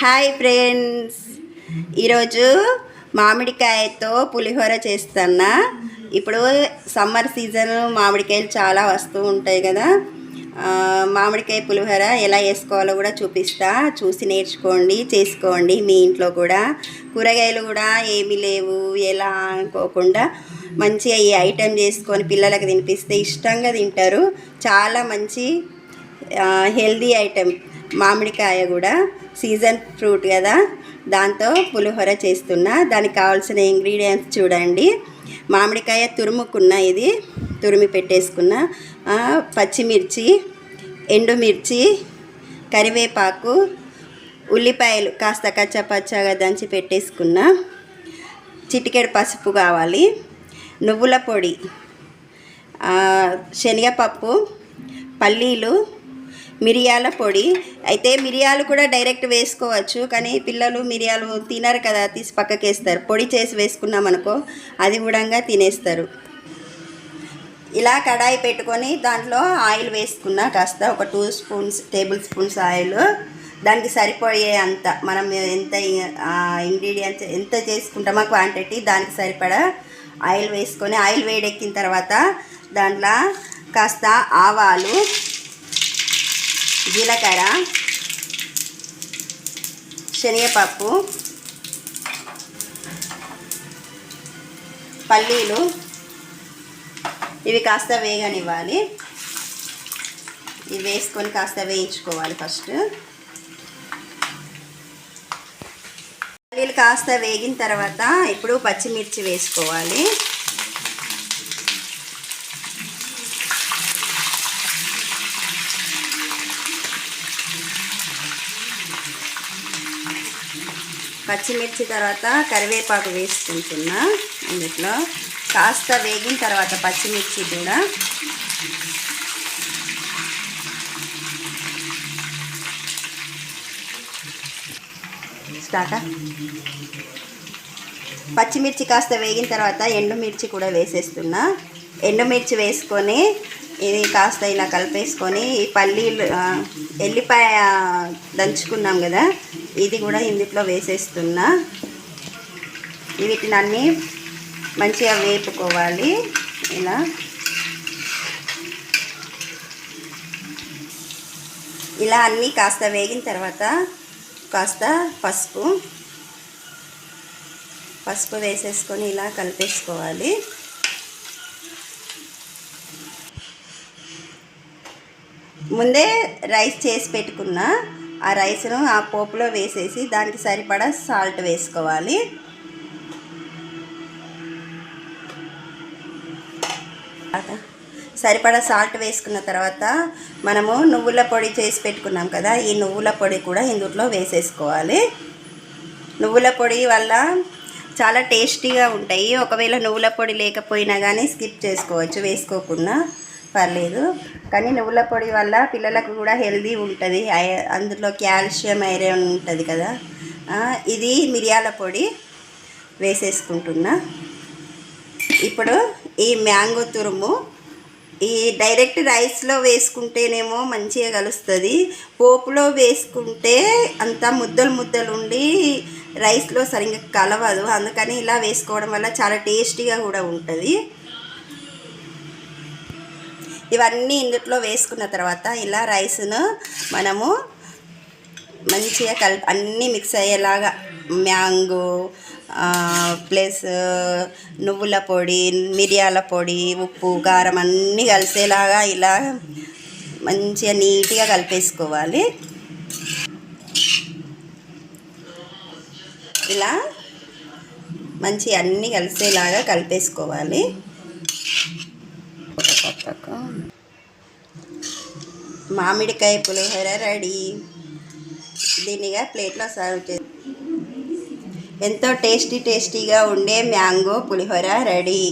Hi friends ఈరోజు మామిడికాయతో పులిహోర చేస్తున్నా. ఇప్పుడు సమ్మర్ సీజన్ మామిడికాయలు చాలా వస్తూ ఉంటాయి కదా. మామిడికాయ పులిహోర ఎలా వేసుకోవాలో కూడా చూపిస్తా. చూసి నేర్చుకోండి చేసుకోండి మీ ఇంట్లో కూడా. కూరగాయలు కూడా ఏమీ లేవు ఎలా అనుకోకుండా మంచిగా ఈ ఐటెం చేసుకొని పిల్లలకు తినిపిస్తే ఇష్టంగా తింటారు. చాలా మంచి హెల్దీ ఐటెం. మామిడికాయ కూడా సీజన్ ఫ్రూట్ కదా. దాంతో పులిహోర చేస్తున్నా. దానికి కావాల్సిన ఇంగ్రీడియంట్స్ చూడండి. మామిడికాయ తురుముకున్న ఇది. తురిమి పెట్టేసుకున్న. పచ్చిమిర్చి ఎండుమిర్చి కరివేపాకు ఉల్లిపాయలు కాస్త కచ్చా పచ్చగా దంచి పెట్టేసుకున్న. చిటికెడు పసుపు కావాలి. నువ్వుల పొడి శనగపప్పు పల్లీలు మిరియాల పొడి. అయితే మిరియాలు కూడా డైరెక్ట్ వేసుకోవచ్చు కానీ పిల్లలు మిరియాలు తినరు కదా తీసి పక్కకేస్తారు. పొడి చేసి వేసుకున్నాం అనుకో అది కూడా తినేస్తారు. ఇలా కడాయి పెట్టుకొని దాంట్లో ఆయిల్ వేసుకున్నా కాస్త ఒక two spoons tablespoons oil. దానికి సరిపోయే అంత మనం ఎంత ఇంగ్రీడియంట్స్ ఎంత చేసుకుంటామో క్వాంటిటీ దానికి సరిపడా ఆయిల్ వేసుకొని ఆయిల్ వేడెక్కిన తర్వాత దాంట్లో కాస్త ఆవాలు జీలకర్ర శనగపప్పు పల్లీలు. ఇవి కాస్త వేగనివ్వాలి. ఇవి వేసుకొని కాస్త వేయించుకోవాలి ఫస్ట్. పల్లీలు కాస్త వేగిన తర్వాత ఇప్పుడు పచ్చిమిర్చి వేసుకోవాలి. పచ్చిమిర్చి తర్వాత కరివేపాకు వేసుకుంటున్నా. అందులో కాస్త వేగిన తర్వాత పచ్చిమిర్చి కూడా. స్టార్టా పచ్చిమిర్చి కాస్త వేగిన తర్వాత ఎండుమిర్చి కూడా వేసేస్తున్నా. ఎండుమిర్చి వేసుకొని ఇది కాస్త ఇలా కలిపేసుకొని ఈ పల్లీలు ఎల్లిపాయ దంచుకున్నాం కదా ఇది కూడా ఇందులో వేసేస్తున్నా. వీటిని అన్నీ మంచిగా వేపుకోవాలి. ఇలా. ఇలా అన్నీ కాస్త వేగిన తర్వాత కాస్త పసుపు పసుపు వేసేసుకొని ఇలా కలిపేసుకోవాలి. ముందే రైస్ చేసి పెట్టుకున్న ఆ రైస్ను ఆ పోపులో వేసేసి దానికి సరిపడా సాల్ట్ వేసుకోవాలి. సరిపడా సాల్ట్ వేసుకున్న తర్వాత మనము నువ్వుల పొడి చేసి పెట్టుకున్నాం కదా ఈ నువ్వుల పొడి కూడా ఇందులో వేసేసుకోవాలి. నువ్వుల పొడి వల్ల చాలా టేస్టీగా ఉంటాయి. ఒకవేళ నువ్వుల పొడి లేకపోయినా కానీ స్కిప్ చేసుకోవచ్చు వేసుకోకుండా. పర్లేదు. కానీ నువ్వుల పొడి వల్ల పిల్లలకు కూడా హెల్దీ ఉంటుంది. అందులో కాల్షియం ఐరన్ ఉంటుంది కదా. ఇది మిరియాల పొడి వేసేసుకుంటున్నా. ఇప్పుడు ఈ మ్యాంగో తురుము ఈ డైరెక్ట్ రైస్లో వేసుకుంటేనేమో మంచిగా కలుస్తుంది. పోపులో వేసుకుంటే అంత ముద్దలు ముద్దలు ఉండి రైస్లో సరిగ్గా కలవదు. అందుకని ఇలా వేసుకోవడం వల్ల చాలా టేస్టీగా కూడా ఉంటుంది. ఇవన్నీ ఇందులో వేసుకున్న తర్వాత ఇలా రైస్ను మనము మంచిగా కల్ అన్నీ మిక్స్ అయ్యేలాగా మ్యాంగో ప్లస్ నువ్వుల పొడి మిరియాల పొడి ఉప్పు కారం అన్నీ కలిసేలాగా ఇలా మంచిగా నీట్గా కలిపేసుకోవాలి. ఇలా మంచి అన్నీ కలిసేలాగా కలిపేసుకోవాలి. మామిడికాయ పులిహోర రెడీ. దీనిగా ప్లేట్లో సర్వ్ చే ఎంతో టేస్టీ టేస్టీగా ఉండే మ్యాంగో పులిహోర రెడీ.